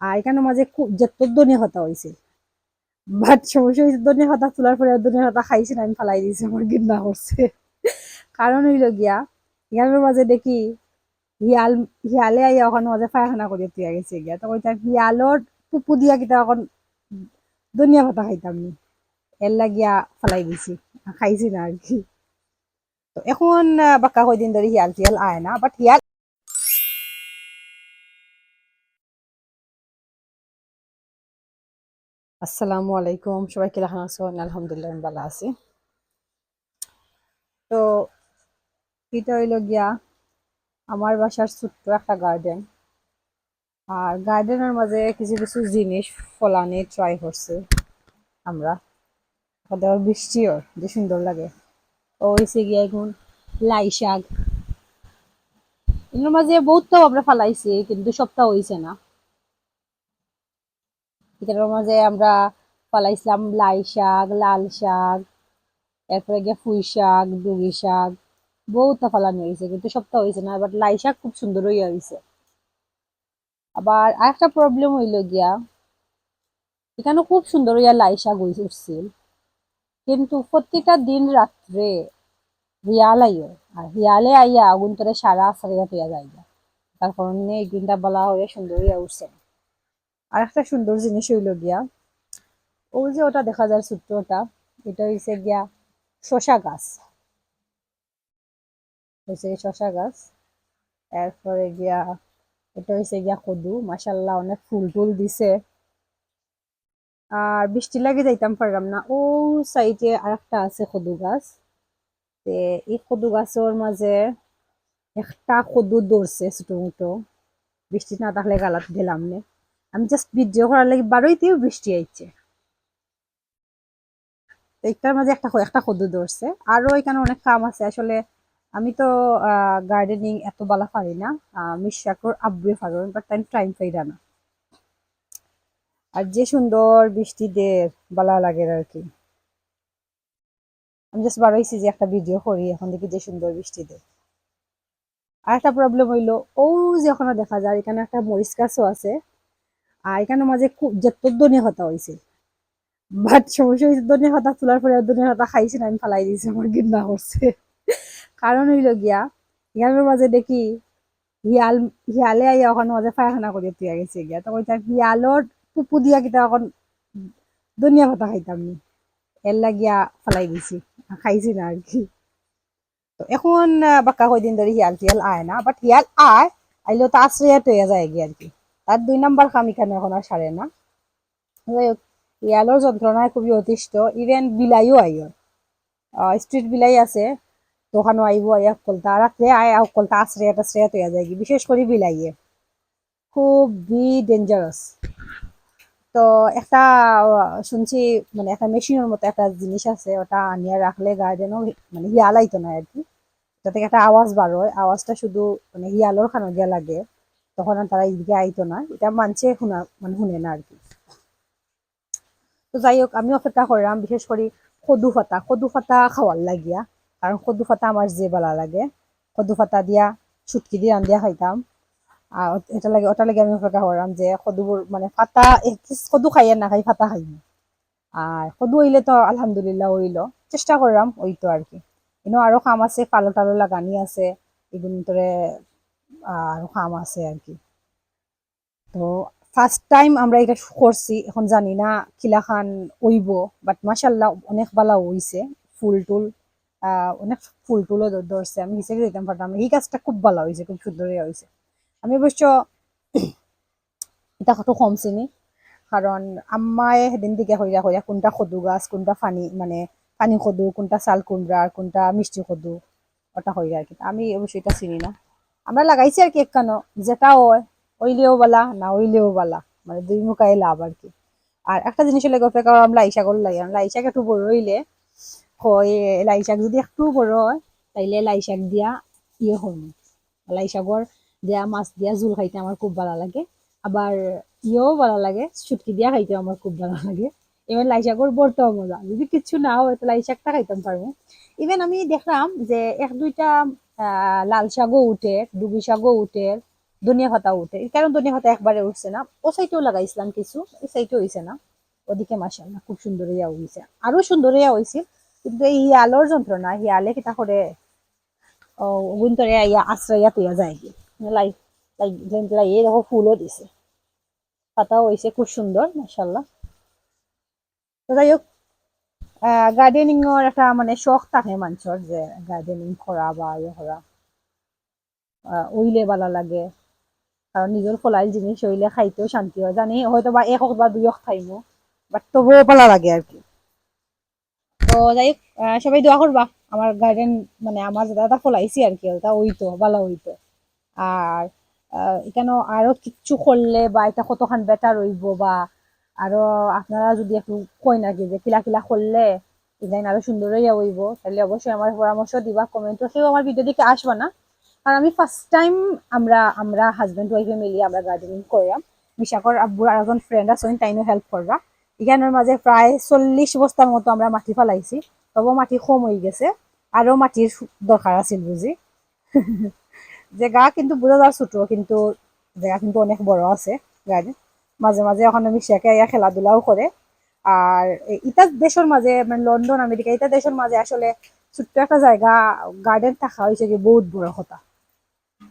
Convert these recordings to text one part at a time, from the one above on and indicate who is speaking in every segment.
Speaker 1: এখানে মাঝে খুব যত ধনিয়া পাতা হয়েছে বাট সমস্যা হয়েছে তোলার পরে খাইছি না, আমি দিয়েছি আমার করছে। কারণ হইল গিয়া মাঝে দেখি হিয়াল হিয়ালে আইয়া ওখানে মাঝে পায়খানা করে তুই গেছে গিয়া। তখন হিয়ালর পুপু দিয়া কিতা এখন ধনিয়া পাতা খাইতাম নি? লাগিয়া ফালাই দিছি, খাইছি না আর কি তো এখন বাক্কা কয়দিন ধরে হিয়াল টিয়াল আয় না বাট হিয়াল আসসালামু আলাইকুম। সবাই কেমন আছেন আলহামদুলিল্লাহ আমি ভালো আছি। তো এটা হইল গিয়া আমার বাসার ছোট্ট একটা গার্ডেন আর গার্ডেনের মাঝে কিছু কিছু জিনিস ফলানি ট্রাই করছে আমরা। ওদের বৃষ্টিও যে সুন্দর লাগে। ও হয়েছে গিয়া এখন লাই শাক। এগুলোর মাঝে বহুতটাও আমরা ফালাইছি, কিন্তু সবটা হয়েছে না। এটার মাঝে আমরা ফলাইছিলাম লাই শাক, লাল শাক, এরপরে গিয়ে ফুই শাক দুগি শাক। বহুতটা ফলানো হয়েছে কিন্তু সবটা হয়েছে না বাট লাই শাক খুব সুন্দর হইয়া হয়েছে আবার আরেকটা প্রবলেম হইল গিয়া, এখানে খুব সুন্দর হইয়া লাই শাক হইছে উঠছিল কিন্তু প্রত্যেকটা দিন রাত্রে হিয়াল আইও, আর হিয়ালে আইয়া আগুন তোরে সারা সারিয়া পেয়া যায় তার কারণে এই দিনটা বলা হয়ে সুন্দর হইয়া উঠছে আর একটা সুন্দর জিনিস হইল গিয়া ও যে ওটা দেখা যায় ছোট্ট ওটা, এটা হইছে গিয়া শশা গাছ। হয়েছে শশা গাছ, এরপরে গিয়া এটা হয়েছে গিয়া কদু মাসাল্লাহ অনেক ফুল টুল দিছে। আর বৃষ্টি লাগে যাইতাম পারলাম না ও সাইডে আর একটা আছে কদু গাছ। তে এই কদু গাছের মাঝে একটা কদু দৌড়ছে ছোট মোটো বৃষ্টি না থাকলে গালাত দিলাম নে। আমি জাস্ট ভিডিও করার লাগি বারোইতেও বৃষ্টি আইছে। তো একটার মাঝে একটা একটা কদু ধরছে। আরও এখানে অনেক কাম আছে। আসলে আমি তো গার্ডেনিং এত বালা পারি না। মিশাকুর আব্বু পারবেন বাট টাইম টাইম পাইরা না। আর যে সুন্দর বৃষ্টি দের বালা লাগে আর কি। আমি জাস্ট বারোইছি যে একটা ভিডিও করি, এখন দেখি যে সুন্দর বৃষ্টি দেয় আর একটা প্রবলেম হইল, ও যে ওখানে দেখা যায়, এখানে একটা মরিচ গাছও আছে। আর এখানে মাঝে খুব যত ধনিয়া পাতা হয়েছে। বাট সমস্যা হয়েছে ধনিয়া পাতা তোলার পরে ধনিয়া পাতা খাইছি না, আমি ফালাই দিয়েছি, আমার গিন্না করছে। কারণ হইল গিয়া হিয়ালের মাঝে দেখি হিয়াল হিয়ালে আইয়া ওখানে মাঝে পায়খানা করে তুই গেছে গিয়া। তখন হিয়ালর পুপু দিয়া কিতা এখন ধনিয়া পাতা খাইতাম নি? এর লাগিয়া ফালাই দিছি খাইছি না আর কি। তো এখন বাক্কা কয়দিন ধরে হিয়াল টিয়াল আয় না, বাট হিয়াল আয়, আইলেও তো আশ্রয়া টয়ে যায় গিয়ে আর কি। তার দুই নাম্বার কাম এখানে এখন আর সারে না? হিয়ালর যন্ত্রণায় খুবই অতিষ্ঠ। ইভেন বিলাইও আইয়। স্ট্রিট বিলাই আছে, দোকানও আইব, আইয়া কলতা রাত্রে আয় আও কলতা এটা টাশ্রয়া তৈয়া যায় বিশেষ করে বিলাইয়ে। খুবই ডেঞ্জারাস তো একটা, শুনছি মানে একটা মেশিনের মতো একটা জিনিস আছে, ওটা আনিয়ে রাখলে গার্ডেনও মানে হিয়ালাইতো না আর কি। থেকে একটা আওয়াজ হয়। আওয়াজটা শুধু মানে হিয়ালোর খানো গিয়া লাগে। তখন আর তারা এদিকে আইতো না। এটা মানছে শোনা মানে শুনে না আর কি তো যাই হোক আমি অপেক্ষা করলাম, বিশেষ করে কদু ফাতা কদু ফাতা খাওয়ার লাগিয়া, কারণ কদু ফাতা আমার যে বালা লাগে। কদু ফাতা দিয়া ছুটকি দিয়ে রান্ধিয়া খাইতাম। আর এটা লাগে ওটা লাগে আমি অপেক্ষা করলাম যে কদুবোৰ মানে পিস কদু খাই না খাই ফাতা খাই। আর কদু হইলে তো আলহামদুলিল্লাহ হইল চেষ্টা করলাম ওই তো আর কি কিন্তু আরও কাম আছে পালো টালো লাগানি আছে। এগুলো তোরে আরও কাম আছে আর কি। তো ফার্স্ট টাইম আমরা এটা করছি, এখন জানি না কিলাখান ওইব বাট মাসাল্লাহ অনেক বালা হইছে, ফুল টুল অনেক ফুল টুলও ধরছে। আমি হিসেবে দিতাম পারতাম এই কাজটা খুব ভালো হয়েছে খুব সুন্দর হয়েছে আমি অবশ্য এটা কত কম চিনি, কারণ আম্মায়ে সেদিন দিকে হইয়া হইয়া কোনটা কদু গাছ, কোনটা ফানি মানে পানি কদু কোনটা চাল কুমড়া, আর কোনটা মিষ্টি কদু ওটা হইয়া আর কি। আমি অবশ্যই এটা চিনি না। আমরা লাগাইছি আর কি একখানো, যেটা হয়, ওইলেও বালা, না ওইলেও বালা মানে দুই মুখাই লাভ আর কি। আর একটা জিনিস লাগে অপেক্ষা করলাম লাই শাকর লাগে লাই শাক একটু বড় হইলে হয় লাই শাক যদি একটু বড় হয়, তাইলে লাই শাক দিয়া ইয়ে হইম। লাই শাকর দিয়া মাছ দিয়া জোল খাইতে আমার খুব ভালো লাগে। আবার ইয়েও ভালো লাগে শুটকি দিয়া খাইতে আমার খুব ভালো লাগে। এবার লাই শাকর বড়টাও মজা। যদি কিছু না হয় তো লাই শাকটা খাইতাম পারব ইভেন আমি দেখলাম যে এক দুইটা লাল শাকও উঠে, ডুবি শাকও উঠে, ধনিয়া পাতা উঠে। কারণ ধনিয়া পাতা একবারে উঠছে না। ও সাইডেও লাগাইছিলাম কিছু, এই সাইডেও হয়েছে না। ওদিকে মাসাল্লাহ খুব সুন্দর ইয়া হয়েছে আরও সুন্দর ইয়া হয়েছিল কিন্তু এই হিয়ালোর যন্ত্রণা হিয়ালে কিতা করে, ও গুন্তরে ইয়া আশ্রয়া তুইয়া যায় কি লাই লাই লাই এই দেখো ফুলও দিছে। পাতাও হয়েছে খুব সুন্দর মাসাল্লাহ তো যাই হোক গার্ডেনিং এর একটা মানে শখ থাকে মানুষের যে গার্ডেনিং করা বা ইয়ে করা উইলে ভালো লাগে। কারণ নিজের ফলাইল জিনিস হইলে খাইতেও শান্তি হয়। জানি হয়তো বা এক বা দুই খাইমো বাট তবুও ভালো লাগে আর কি। তো, যাই হোক সবাই দোয়া করবা আমার গার্ডেন মানে আমার যেটা ফলাইছি আর কি ওটা হইতো ভালো হইতো আর এখানে আরও কিচ্ছু করলে বা এটা কতখান বেটার হইব বা আরও আপনারা যদি একটু কই নাকি যে কিলা কিলা করলে ডিজাইন আরও সুন্দর হইয়া হইব, তাহলে অবশ্যই আমার পরামর্শ দিবা কমেন্ট কেউ আমার ভিডিও দিকে আসবা না। আর আমি ফার্স্ট টাইম আমরা আমরা হাজব্যান্ড ওয়াইফে মিলিয়ে আমরা গার্ডেনিং করলাম বিশাখর আব্বুর আর একজন ফ্রেন্ড আছেন তাইনও হেল্প করবা এখানের মাঝে প্রায় চল্লিশ বস্তার মতো আমরা মাটি ফেলাইছি তবু মাটি কম হয়ে গেছে। আরও মাটির দরকার আছিল বুঝি। জায়গা কিন্তু বোঝা যার ছোট, কিন্তু জায়গা কিন্তু অনেক বড় আছে গার্ডেন মাঝে মাঝে এখন মিশিয়াকে ইয়া খেলাধুলাও করে। আর ইটা দেশের মাঝে মানে লন্ডন, আমেরিকা, ইটা দেশের মাঝে আসলে ছোট্ট একটা জায়গা গার্ডেন থাকা হয়েছে কি বহুত বড় কথা।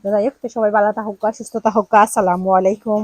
Speaker 1: যাই হোক সবাই ভালো থাকুক, সুস্থ থাকুক, আসসালামু আলাইকুম।